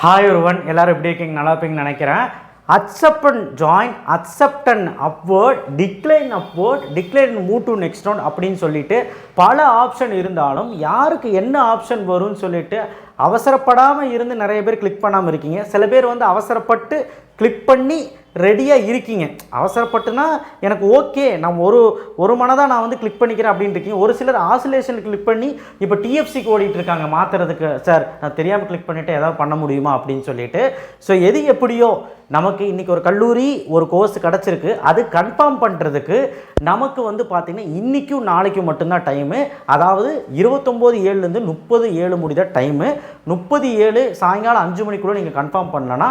Hi ஒருவன் எல்லோரும் எப்படி இருக்கீங்க? நல்லா இருப்பீங்கன்னு நினைக்கிறேன். Accept and join accept and upward decline upward decline move to next round அப்படின்னு சொல்லிட்டு பல ஆப்ஷன் இருந்தாலும் யாருக்கு என்ன ஆப்ஷன் வரும்னு சொல்லிட்டு அவசரப்படாமல் இருந்து நிறைய பேர் கிளிக் பண்ணாமல் இருக்கீங்க. சில பேர் வந்து அவசரப்பட்டு கிளிக் பண்ணி ரெடியாக இருக்கீங்க. அவசரப்பட்டுனா எனக்கு ஓகே நான் ஒரு ஒரு மனதாக நான் வந்து கிளிக் பண்ணிக்கிறேன் அப்படின்னு இருக்கீங்க. ஒரு சிலர் ஆசிலேஷன் கிளிக் பண்ணி இப்போ டிஎஃப்சிக்கு ஓடிட்டு இருக்காங்க மாற்றுறதுக்கு சார் நான் தெரியாமல் கிளிக் பண்ணிவிட்டு ஏதாவது பண்ண முடியுமா அப்படின்னு சொல்லிட்டு. ஸோ எது எப்படியோ நமக்கு இன்றைக்கி ஒரு கல்லூரி ஒரு கோர்ஸ் கிடச்சிருக்கு. அது கன்ஃபார்ம் பண்ணுறதுக்கு நமக்கு வந்து பார்த்திங்கன்னா இன்றைக்கும் நாளைக்கும் மட்டும்தான் டைமு அதாவது இருபத்தொம்போது ஏழுலேருந்து முப்பது ஏழு முடிதான் டைமு முப்பது ஏழு சாயங்காலம் அஞ்சு மணிக்குள்ளே நீங்கள் கன்ஃபார்ம் பண்ணலன்னா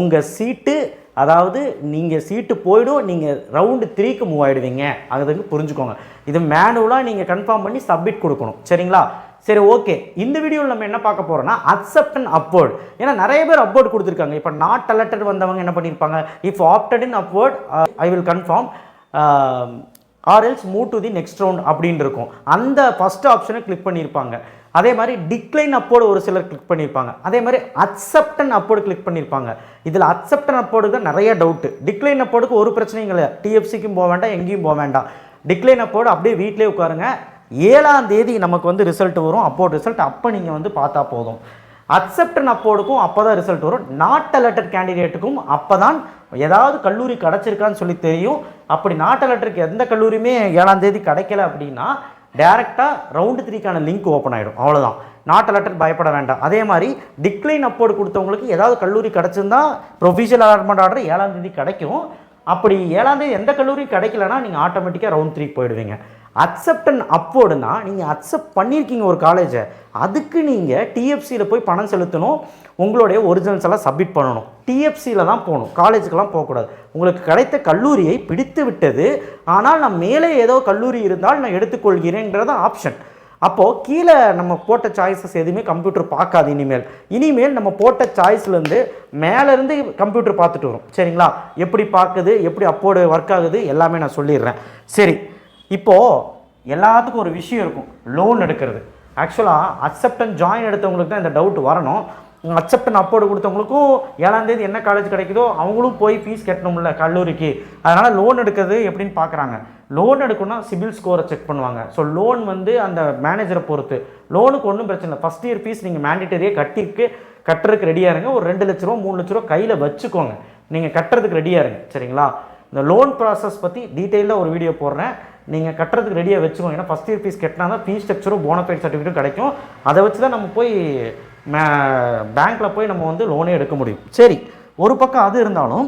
உங்கள் சீட்டு அதாவது நீங்கள் சீட்டு போயிடும் நீங்கள் ரவுண்டு த்ரீக்கு மூவ் ஆகிடுவீங்க அதுக்கு புரிஞ்சுக்கோங்க. இது மேனுவலாக நீங்கள் கன்ஃபார்ம் பண்ணி சப்மிட் கொடுக்கணும். சரிங்களா? சரி ஓகே இந்த வீடியோவில் நம்ம என்ன பார்க்க போகிறோம்னா அக்செப்ட் அண்ட் அப்வர்ட் ஏன்னா நிறைய பேர் அப்வர்ட் கொடுத்துருக்காங்க. இப்போ நாட் அலர்டட் வந்தவங்க என்ன பண்ணியிருப்பாங்க if opted in upward I will confirm or else move to the next round அப்படின்னு இருக்கும். அந்த ஃபஸ்ட் ஆப்ஷனை கிளிக் பண்ணியிருப்பாங்க அதே மாதிரி டிக்ளைன் அப்போடு ஒரு சிலர் கிளிக் பண்ணியிருப்பாங்க. அதே மாதிரி அக்செப்டன் அப்போடு கிளிக் பண்ணியிருப்பாங்க. இதில் அக்செப்டன் அப்போடு தான் நிறைய டவுட்டு டிக்ளைன் அப்போடுக்கு ஒரு பிரச்சனையும் இல்லை. டிஎஃப்சிக்கும் போக வேண்டாம் எங்கேயும் போக வேண்டாம். டிக்ளைன் அப்போடு அப்படியே வீட்டிலே உட்காருங்க. ஏழாம் தேதி நமக்கு வந்து ரிசல்ட் வரும். அப்போது ரிசல்ட் அப்போ நீங்கள் வந்து பார்த்தா போதும். அக்செப்டன் அப்போடுக்கும் அப்போ தான் ரிசல்ட் வரும். நாட் அலர்டட் கேண்டிடேட்டுக்கும் அப்போ தான் ஏதாவது கல்லூரி கிடச்சிருக்கான்னு சொல்லி தெரியும். அப்படி நாட் அலட்டருக்கு எந்த கல்லூரியுமே ஏழாம் தேதி கிடைக்கல அப்படின்னா டேரெக்டாக ரவுண்டு த்ரீக்கான லிங்க் ஓப்பன் ஆகிடும் அவ்வளோதான் நாட் அலர்டட் பயப்பட வேண்டாம். அதே மாதிரி டிக்ளைன் அப்போர்டு கொடுத்தவங்களுக்கு ஏதாவது கல்லூரி கிடச்சிருந்தா ப்ரொஃபிஷியல் அலாட்மெண்ட் ஆர்டர் ஏழாம் தேதி கிடைக்கும். அப்படி ஏழாம் தேதி எந்த கல்லூரி கிடைக்கலன்னா நீங்கள் ஆட்டோமேட்டிக்காக ரவுண்ட் த்ரீ போயிடுவீங்க. அக்செப்டன் அப்போர்டுனா நீங்கள் அக்செப்ட் பண்ணியிருக்கீங்க ஒரு காலேஜை அதுக்கு நீங்கள் டிஎஃப்சியில் போய் பணம் செலுத்தணும் உங்களுடைய ஒரிஜினல்ஸ் எல்லாம் சப்மிட் பண்ணணும். டிஎஃப்சியில் தான் போகணும். காலேஜுக்கெல்லாம் போகக்கூடாது உங்களுக்கு கிடைத்த கல்லூரியை பிடித்து விட்டது. ஆனால் நான் மேலே ஏதோ கல்லூரி இருந்தால் நான் எடுத்துக்கொள்கிறேங்கிறது ஆப்ஷன் அப்போது கீழே நம்ம போட்ட சாய்ஸஸ் எதுவுமே கம்ப்யூட்டர் பார்க்காது இனிமேல். இனிமேல் நம்ம போட்ட சாய்ஸ்லேருந்து மேலேருந்து கம்ப்யூட்டர் பார்த்துட்டு வரும். சரிங்களா? எப்படி பார்க்குது? எப்படி அப்போடு ஒர்க் ஆகுது? எல்லாமே நான் சொல்லிடுறேன். சரி. இப்போது எல்லாத்துக்கும் ஒரு விஷயம் இருக்கும் லோன் எடுக்கிறது. ஆக்சுவலாக அக்செப்ட் அண்ட் ஜாயின் எடுத்தவங்களுக்கு தான் இந்த டவுட் வரணும். அக்செப்ட் அண்ட் அப்போர்டு கொடுத்தவங்களுக்கும் ஏழாந்தேதி என்ன காலேஜ் கிடைக்குதோ அவங்களும் போய் ஃபீஸ் கட்டணும்ல கல்லூரிக்கு. அதனால் லோன் எடுக்கிறது எப்படின்னு பார்க்குறாங்க லோன் எடுக்கணும்னா சிபில் ஸ்கோரை செக் பண்ணுவாங்க. ஸோ லோன் வந்து அந்த மேனேஜரை பொறுத்து. லோனுக்கு ஒன்றும் பிரச்சனை இல்லை. ஃபஸ்ட் இயர் ஃபீஸ் நீங்கள் மேண்டிட்டரியாக கட்டிக்கு கட்டுறதுக்கு ரெடியாக இருங்க. ஒரு ரெண்டு லட்ச ரூபா மூணு லட்ச ரூபா கையில் வச்சுக்கோங்க. நீங்கள் கட்டுறதுக்கு ரெடியாக இருங்க. சரிங்களா? இந்த லோன் ப்ராசஸ் பற்றி டீட்டெயிலாக ஒரு வீடியோ போடுறேன். நீங்கள் கட்டுறதுக்கு ரெடியாக வச்சுக்கோங்க ஏன்னா ஃபஸ்ட் இயர் ஃபீஸ் கட்டினா தான் ஃபீஸ் ஸ்ட்ரக்சரும் போனஃபைட் சர்டிஃபிகேட்டும் கிடைக்கும். அதை வச்சு தான் நம்ம போய் மே பேங்க்கில் போய் நம்ம வந்து லோனே எடுக்க முடியும். சரி ஒரு பக்கம் அது இருந்தாலும்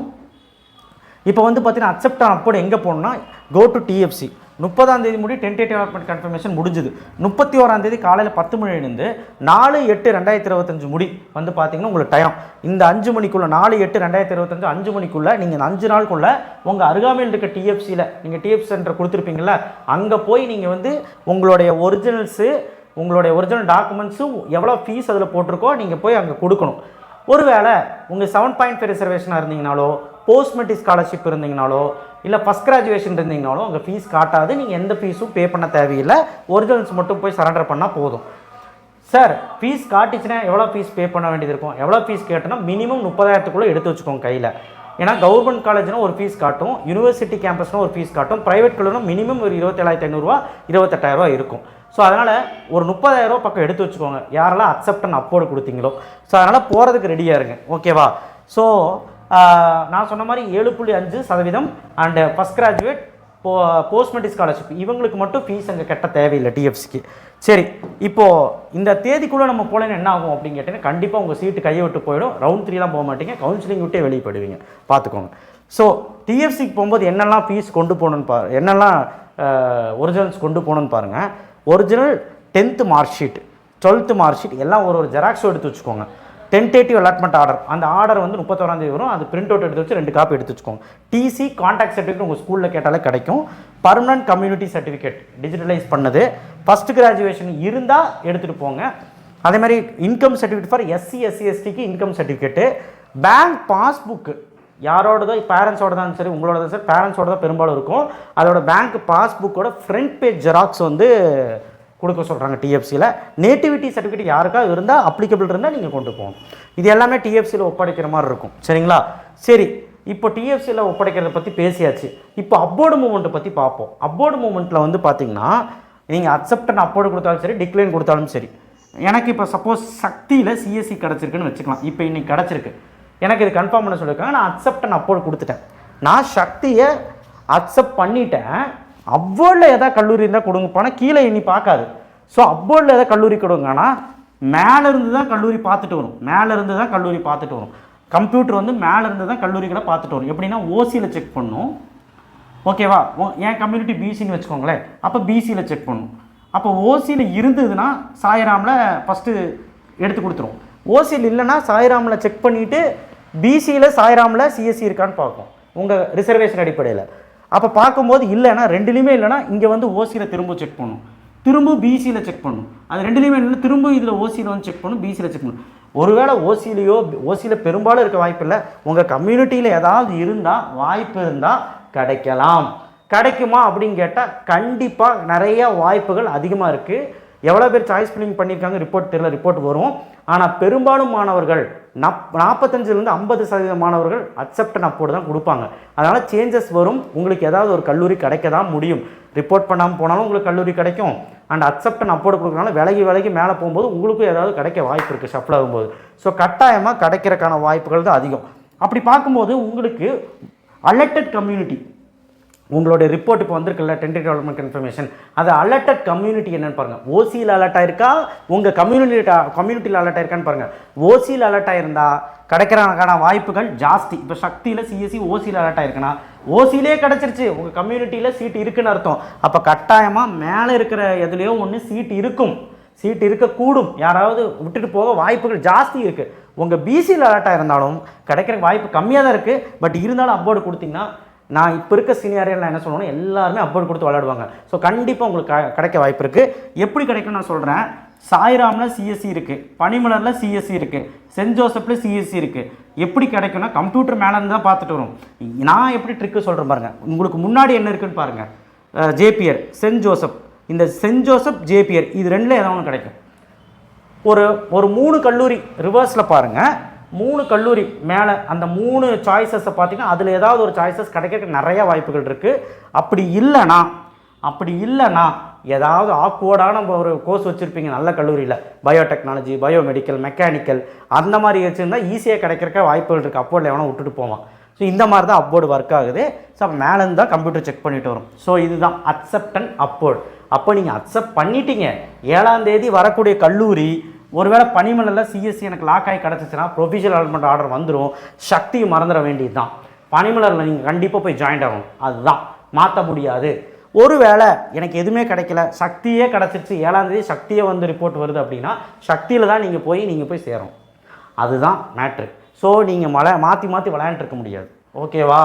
இப்போ வந்து பார்த்தீங்கன்னா அக்செப்ட் அப்போடு எங்கே போகணுன்னா கோ டு டிஎஃப்சி முப்பதாம் தேதி முடி டென்டேட்டிவ் அலாட்மெண்ட் கன்ஃபர்மேஷன் முடிஞ்சுது. முப்பத்தி ஓராம் தேதி காலையில் பத்து மணிலேருந்து நாலு எட்டு ரெண்டாயிரத்தி இருபத்தஞ்சு முடி வந்து பார்த்தீங்கன்னா உங்களுக்கு டைம் இந்த அஞ்சு மணிக்குள்ளே நாலு எட்டு ரெண்டாயிரத்தி இருபத்தஞ்சு அஞ்சு மணிக்குள்ளே நீங்கள் அஞ்சு நாளுக்குள்ளே உங்கள் அருகாமையில் இருக்க டிஎஃப்சியில் நீங்கள் டிஎஃப் சென்டர் கொடுத்துருப்பீங்கள அங்கே போய் நீங்கள் வந்து உங்களுடைய ஒரிஜினல்ஸு உங்களுடைய ஒரிஜினல் டாக்குமெண்ட்ஸும் எவ்வளோ ஃபீஸ் அதில் போட்டிருக்கோ நீங்கள் போய் அங்கே கொடுக்கணும். ஒருவேளை உங்கள் செவன் பாயிண்ட் ஃபைவ் ரிசர்வேஷனாக இருந்தீங்கனாலோ போஸ்ட் மெட்ரிக் ஸ்காலர்ஷிப் இருந்தீங்கனாலோ இல்லை ஃபஸ்ட் கிராஜுவேஷன் இருந்தீங்கனாலும் உங்கள் ஃபீஸ் காட்டாது. நீங்கள் எந்த ஃபீஸும் பே பண்ண தேவையில்லை. ஒரிஜினல்ஸ் மட்டும் போய் சரண்டர் பண்ணால் போதும். சார் ஃபீஸ் காட்டிச்சுன்னா எவ்வளோ ஃபீஸ் பே பண்ண வேண்டியது இருக்கும்? எவ்வளோ ஃபீஸ் கேட்டோன்னா மினிமம் முப்பதாயிரத்துக்குள்ளே எடுத்து வச்சுக்கோங்க கையில். ஏன்னா கவர்மெண்ட் காலேஜ்னா ஒரு ஃபீஸ் காட்டும். யூனிவர்சிட்டி கேம்பஸ்னா ஒரு ஃபீஸ் காட்டும். ப்ரைவேட் கல்லூரினா மினிமம் ஒரு இருபத்தேழாயிரத்தி ஐநூறுரூவா இருபத்தெட்டாயிரரூவா இருக்கும். ஸோ அதனால் ஒரு முப்பதாயிரரூவா பக்கம் எடுத்து வச்சுக்கோங்க. யாரெல்லாம் அக்செப்ட் அண்ட் அப்போர்டு கொடுத்தீங்களோ. ஸோ அதனால் போகிறதுக்கு ரெடியாக இருங்க. ஓகேவா ஸோ நான் சொன்ன மாதிரி ஏழு புள்ளி அஞ்சு சதவீதம் அண்டு ஃபஸ்ட் கிராஜுவேட் போ போஸ்ட் மெட்ரிக் ஸ்காலர்ஷிப் இவங்களுக்கு மட்டும் ஃபீஸ் அங்கே கட்ட தேவையில்லை டிஎஃப்சிக்கு சரி இப்போது இந்த தேதிக்குள்ளே நம்ம போலேன்னு என்ன ஆகும் அப்படின்னு கேட்டிங்கன்னா கண்டிப்பாக உங்கள் சீட்டு கையை விட்டு போயிடும். ரவுண்ட் த்ரீலாம் போக மாட்டீங்க. கவுன்சிலிங் விட்டே வெளியே போயிடுவீங்க. பார்த்துக்கோங்க. ஸோ டிஎஃப்சிக்கு போகும்போது என்னெல்லாம் ஃபீஸ் கொண்டு போகணுன்னு பா என்னெல்லாம் ஒரிஜினல்ஸ் கொண்டு போகணுன்னு பாருங்கள் original tenth mark sheet twelfth mark sheet எல்லாம் ஒரு ஒரு ஜெராக்ஸும் எடுத்து வச்சுக்கோங்க. டென்டேட்டிவ் அலாட்மெண்ட் ஆர்டர் அந்த ஆர்டர் வந்து முப்பத்தோராந்தேதி வரும். அது பிரிண்ட் அவுட் எடுத்து வச்சு ரெண்டு காப்பி எடுத்து வச்சுக்கோங்க. டிசி கான்டாக்ட் சர்டிஃபிகேட் உங்கள் ஸ்கூலில் கேட்டாலே கிடைக்கும். பர்மனன்ட் கம்யூனிட்டி சர்டிஃபிகேட் டிஜிட்டலைஸ் பண்ணது. ஃபஸ்ட் கிராஜுவேஷன் இருந்தால் எடுத்துகிட்டு போங்க. அதே மாதிரி income certificate for SC SC எஸ்டிக்கு இன்கம் சர்டிஃபிகேட்டு பேங்க் பாஸ்புக்கு யாரோடதோ பேரண்ட்ஸோட தான் சரி உங்களோட தான் சரி பேரண்ட்ஸோட தான் பெரும்பாலும் இருக்கும். அதோட பேங்க் பாஸ்புக்கோட ஃப்ரண்ட் பேஜ் ஜெராக்ஸ் வந்து கொடுக்க சொல்கிறாங்க டிஎஃப்சியில் நேட்டிவிட்டி சர்டிஃபிகேட் யாருக்கா இருந்தால் அப்ளிகபிள் இருந்தால் நீங்கள் கொண்டு போகணும். இது எல்லாமே டிஎஃப்சியில் ஒப்படைக்கிற மாதிரி இருக்கும். சரிங்களா? சரி இப்போ டிஎஃப்சியில் ஒப்படைக்கிறத பற்றி பேசியாச்சு. இப்போ அப்போர்டு மூமெண்ட்டை பற்றி பார்ப்போம். அப்போர்டு மூமெண்ட்டில் வந்து பார்த்தீங்கன்னா நீங்கள் அக்செப்டன் அப்போர்டு கொடுத்தாலும் சரி டிக்ளைன் கொடுத்தாலும் சரி எனக்கு இப்போ சப்போஸ் சக்தியில் சிஎஸ்சி கிடச்சிருக்குன்னு வச்சுக்கலாம். இப்போ இன்றைக்கி கிடச்சிருக்கு. எனக்கு இது கன்ஃபார்ம் பண்ண சொல்லியிருக்காங்க. நான் அக்செப்டன் அப்போர்டு கொடுத்துட்டேன். நான் சக்தியை அக்செப்ட் பண்ணிட்டேன். அவ்வளோவில் எதாவது கல்லூரி இருந்தால் கொடுங்க. போனால் கீழே இனி பார்க்காது. ஸோ அவ்வளோ எதாவது கல்லூரி கொடுங்கன்னா மேலேருந்து மேலே இருந்து தான் கல்லூரி பார்த்துட்டு வரும். மேலே இருந்து தான் கல்லூரி பார்த்துட்டு வரும். கம்ப்யூட்டர் வந்து மேலே இருந்து தான் கல்லூரிகளை பார்த்துட்டு வரும். எப்படின்னா ஓசியில் செக் பண்ணும். ஓகேவா என் கம்யூனிட்டி பிசின்னு வச்சுக்கோங்களேன். அப்போ பிசியில் செக் பண்ணும். அப்போ ஓசியில் இருந்ததுன்னா சாய்ராமில் ஃபஸ்ட்டு எடுத்து கொடுத்துரும். ஓசியில் இல்லைன்னா சாய்ராமில் செக் பண்ணிவிட்டு பிசியில் சாய்ராமில் சிஎஸ்சி இருக்கான்னு பார்க்கும். உங்கள் ரிசர்வேஷன் அடிப்படையில். அப்போ பார்க்கும்போது இல்லைன்னா ரெண்டுலேயுமே இல்லைன்னா இங்கே வந்து ஓசியில் திரும்ப செக் பண்ணும். திரும்ப பிசியில் செக் பண்ணும். அது ரெண்டுலேயுமே இல்லை திரும்ப இதில் ஓசியில் வந்து செக் பண்ணும் பிசியில் செக் பண்ணும். ஒருவேளை ஓசியிலையோ ஓசியில் பெரும்பாலும் இருக்க வாய்ப்பு இல்லை. உங்கள் கம்யூனிட்டியில் ஏதாவது இருந்தால் வாய்ப்பு இருந்தால் கிடைக்கலாம். கிடைக்குமா அப்படின்னு கேட்டால் கண்டிப்பாக நிறைய வாய்ப்புகள் அதிகமாக இருக்குது எவ்வளோ பேர் சாய்ஸ் ஃபில்லிங் பண்ணியிருக்காங்க ரிப்போர்ட் தெரியல ரிப்போர்ட் வரும். ஆனால் பெரும்பாலும் மாணவர்கள் நப் நாற்பத்தஞ்சிலேருந்து ஐம்பது சதவீத மாணவர்கள் அக்செப்டன் அப்போடு தான் கொடுப்பாங்க. அதனால் சேஞ்சஸ் வரும். உங்களுக்கு ஏதாவது ஒரு கல்லூரி கிடைக்க தான் முடியும். ரிப்போர்ட் பண்ணாமல் போனாலும் உங்களுக்கு கல்லூரி கிடைக்கும். அண்ட் அக்செப்டன் அப்போடு கொடுக்குறனால விலகி விலகி மேலே போகும்போது உங்களுக்கும் ஏதாவது கிடைக்க வாய்ப்பு இருக்குது ஷஃபில் ஆகும்போது. ஸோ கட்டாயமாக கிடைக்கிறக்கான வாய்ப்புகள் தான் அதிகம். அப்படி பார்க்கும்போது உங்களுக்கு அலர்டட் கம்யூனிட்டி உங்களுடைய ரிப்போர்ட் இப்போ வந்திருக்குல்ல டென்டி டெவலப்மெண்ட் இன்ஃபர்மேஷன் அது அலர்டட் கம்யூனிட்டி என்னன்னு பாருங்கள் ஓசியில் அலர்ட் ஆயிருக்கா? உங்கள் கம்யூனிட்டி கம்யூனிட்டியில் அலர்ட் ஆயிருக்கான்னு பாருங்கள் ஓசியில் அலர்ட் ஆயிருந்தா கிடைக்கிறதுக்கான வாய்ப்புகள் ஜாஸ்தி. இப்போ சக்தியில் சிஎஸ்சி ஓசியில் அலர்ட் ஆயிருக்குன்னா ஓசியிலே கிடச்சிருச்சு. உங்கள் கம்யூனிட்டியில் சீட் இருக்குன்னு அர்த்தம். அப்போ கட்டாயமாக மேலே இருக்கிற எதுலேயோ ஒன்று சீட் இருக்கும். சீட் இருக்கக்கூடும். யாராவது விட்டுட்டு போக வாய்ப்புகள் ஜாஸ்தி இருக்குது உங்கள் பிசியில் அலர்ட்டாக இருந்தாலும் கிடைக்கிற வாய்ப்பு கம்மியாக தான் இருக்குது பட் இருந்தாலும் அப்போர்டு கொடுத்தீங்கன்னா நான் இப்போ இருக்க சீனியரில் என்ன சொல்லணும்னா எல்லாருமே அப்போர்டு கொடுத்து விளையாடுவாங்க. ஸோ கண்டிப்பாக உங்களுக்கு க- கிடைக்க வாய்ப்பு இருக்குது எப்படி கிடைக்கும்னு நான் சொல்கிறேன் சாய்ராமில் சிஎஸ்சி இருக்குது பனிமலரில் சிஎஸ்சி இருக்குது சென்ட் ஜோசப்பில் சிஎஸ்சி இருக்குது எப்படி கிடைக்கும்னா கம்ப்யூட்டர் மேலேருந்து தான் பார்த்துட்டு வரும். நான் எப்படி ட்ரிக்கு சொல்கிறேன் பாருங்கள் உங்களுக்கு முன்னாடி என்ன இருக்குன்னு பாருங்கள் ஜேபியர் சென்ட் ஜோசப். இந்த சென்ட் ஜோசப் ஜேபியர் இது ரெண்டில் ஏதாவது ஒன்று கிடைக்கும். ஒரு ஒரு மூணு கல்லூரி ரிவர்ஸில் பாருங்கள் மூணு கல்லூரி மேலே அந்த மூணு சாய்ஸஸை பார்த்தீங்கன்னா அதில் ஏதாவது ஒரு சாய்ஸஸ் கிடைக்கிறதுக்கு நிறைய வாய்ப்புகள் இருக்குது அப்படி இல்லைனா அப்படி இல்லைனா ஏதாவது ஆக்வர்டான ஒரு கோர்ஸ் வச்சுருப்பீங்க நல்ல கல்லூரியில். பயோடெக்னாலஜி பயோமெடிக்கல் மெக்கானிக்கல் அந்த மாதிரி வச்சுருந்தா ஈஸியாக கிடைக்கிறக்க வாய்ப்புகள் இருக்குது அப்போர்டில் எவனோ விட்டுட்டு போவான். ஸோ இந்த மாதிரி தான் அப்போர்டு ஒர்க் ஆகுது ஸோ மேலேருந்து தான் கம்ப்யூட்டர் செக் பண்ணிட்டு வரும். ஸோ இதுதான் அக்செப்டன் அப்போர்டு அப்போ நீங்கள் அக்செப்ட் பண்ணிட்டீங்க. ஏழாம் தேதி வரக்கூடிய கல்லூரி ஒருவேளை பனிமலையில் சிஎஸ்சி எனக்கு லாக் ஆகி கிடச்சிச்சின்னா ப்ரொஃபிஷியல் அலாட்மெண்ட் ஆர்டர் வந்துடும் சக்தி மறந்துட வேண்டியது தான் பனிமலரில் நீங்கள் கண்டிப்பாக போய் ஜாயின் ஆகணும். அதுதான். மாற்ற முடியாது. ஒருவேளை எனக்கு எதுவுமே கிடைக்கல. சக்தியே கிடச்சிருச்சு. ஏழாந்தேதி சக்தியே வந்து ரிப்போர்ட் வருது அப்படின்னா சக்தியில் தான் நீங்கள் போய் நீங்கள் போய் சேரும் அதுதான் மேட்ரு ஸோ நீங்கள் மலை மாற்றி மாற்றி விளையாண்டுருக்க முடியாது. ஓகேவா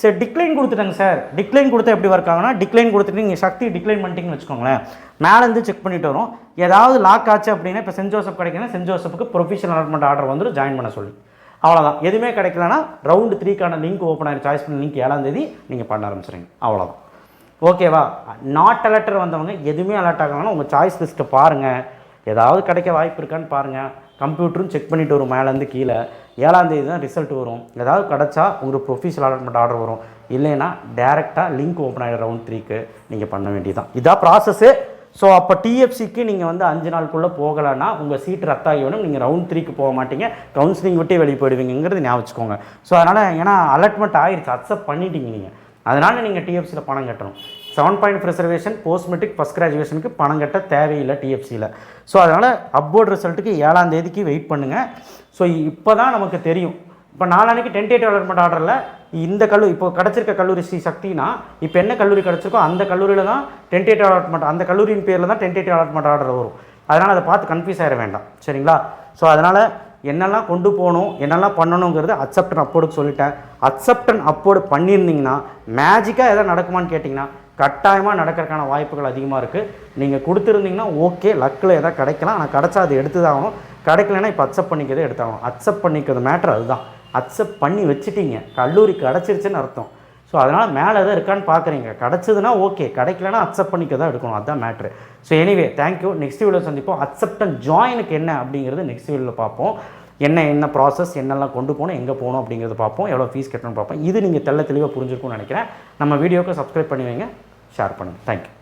சரி டிக்ளைன் கொடுத்துட்டேங்க சார் டிக்ளைன் கொடுத்தா எப்படி ஒர்க் டிக்ளைன் கொடுத்துட்டு நீங்கள் சக்தி டிக்ளைன் பண்ணிட்டீங்கன்னு வச்சுக்கோங்களேன். மேலேருந்து செக் பண்ணிட்டு வரும். ஏதாவது லாக் ஆச்சு அப்படின்னா இப்போ சென்ட் ஜோசப் கிடைக்குன்னா சென்ட் ஜோசப்புக்கு ப்ரொஃபஷனல் அலாட்மெண்ட் ஆர்டர் வந்துடும் ஜாயின் பண்ண சொல்லி. அவ்வளோதான் எதுவுமே கிடைக்கலனா ரவுண்டு த்ரீக்கான லிங்க் ஓப்பன் ஆயிரு சாய்ஸ் பண்ண லிங்க் ஏழாம் தேதி நீங்கள் பண்ண ஆரம்பிச்சிடுங்க அவ்வளோதான் ஓகேவா நாட் அலர்ட்டர் வந்தவங்க எதுவுமே அலர்ட் ஆகலன்னா உங்கள் சாய்ஸ் லிஸ்ட்டை பாருங்கள் ஏதாவது கிடைக்க வாய்ப்பு இருக்கான்னு பாருங்கள் கம்ப்யூட்டரும் செக் பண்ணிட்டு வரும் மேலேருந்து கீழே. ஏழாந்தேதி தான் ரிசல்ட் வரும். ஏதாவது கிடச்சா உங்களுக்கு ப்ரொஃபஷனல் அலாட்மெண்ட் ஆர்டர் வரும். இல்லைன்னா டேரெக்டாக லிங்க் ஓப்பன் ஆகிடும் ரவுண்ட் த்ரீக்கு நீங்கள் பண்ண வேண்டியதுதான். இதான் ப்ராசஸ்ஸு ஸோ அப்போ டிஎஃப்சிக்கு நீங்கள் வந்து அஞ்சு நாளுக்குள்ளே போகலைன்னா உங்கள் சீட் ரத்தாகி வேணும் நீங்கள் ரவுண்ட் த்ரீக்கு போக மாட்டீங்க. கவுன்சிலிங் விட்டே வெளியே போயிடுவீங்கிறது ஞாபகம் வச்சுக்கோங்க. ஸோ அதனால் ஏன்னா அலாட்மெண்ட் ஆகிருச்சு அக்செப்ட் பண்ணிட்டீங்க நீங்கள் அதனால் நீங்கள் டிஎஃப்சியில் பணம் கட்டணும். Seven point reservation post matric first கிராஜுவேஷனுக்கு பணம் கட்ட தேவையில்லை டிஎஃப்சியில் ஸோ அதனால் அப்போர்ட் ரிசல்ட்டுக்கு ஏழாம் தேதிக்கு வெயிட் பண்ணுங்கள் ஸோ இப்போ தான் நமக்கு தெரியும். இப்போ நாளானைக்கு டென்டேட்டிவ் அலாட்மெண்ட் ஆர்டரில் இந்த கல்லூரி இப்போ கிடச்சிருக்க கல்லூரி ஸ்ரீ சக்தினா இப்போ என்ன கல்லூரி கிடச்சிருக்கோ அந்த கல்லூரியில் தான் டென்டேட்டிவ் அலாட்மெண்ட் அந்த கல்லூரியின் பேரில் தான் டென்டேட்டிவ் அலாட்மெண்ட் ஆர்டர் வரும். அதனால் அதை பார்த்து கன்ஃபியூஸ் ஆகிட வேண்டாம். சரிங்களா? ஸோ அதனால் என்னெல்லாம் கொண்டு போகணும் என்னெல்லாம் பண்ணணுங்கிறது அக்செப்டன் அப்போர்டுக்கு சொல்லிட்டேன். அக்செப்டன் அப்போர்டு பண்ணியிருந்தீங்கன்னா மேஜிக்காக எதாவது நடக்குமான்னு கேட்டிங்கன்னா கட்டாயமாக நடக்கிறதுக்கான வாய்ப்புகள் அதிகமாக இருக்குது நீங்கள் கொடுத்துருந்தீங்கன்னா ஓகே லக்கில் எதாவது கிடைக்கலாம். ஆனால் கிடச்சா அது எடுத்து தான் ஆகணும். கிடைக்கலன்னா இப்போ அக்செப்ட் பண்ணிக்கிறதே எடுத்தாகணும். அக்செப்ட் பண்ணிக்கிறது மேட்ரு அதுதான். அக்செப்ட் பண்ணி வச்சுட்டீங்க. கல்லூரி கிடச்சிருச்சுன்னு அர்த்தம். ஸோ அதனால் மேலே எதாவது இருக்கான்னு பார்க்குறீங்க கிடச்சதுன்னா ஓகே கிடைக்கலனா அக்செப்ட் பண்ணிக்க தான் எடுக்கணும். அதுதான் matter so anyway thank you next video சந்திப்போம். அக்செப்டன் ஜாயினுக்கு என்ன அப்படிங்கிறது நெக்ஸ்ட் வீடியோவில் பார்ப்போம். என்ன என்ன ப்ராசஸ் என்னெல்லாம் கொண்டு போகணும் எங்கே போகணும் அப்படிங்கிறத பார்ப்போம். எவ்வளோ ஃபீஸ் கட்டணும்னு பார்ப்போம். இது நீங்கள் தெள்ள தெளிவாக புரிஞ்சிருக்கும்னு நினைக்கிறேன். நம்ம வீடியோவுக்கு சப்ஸ்கிரைப் பண்ணி வைங்க. ஷேர் பண்ணுங்கள் தேங்க்யூ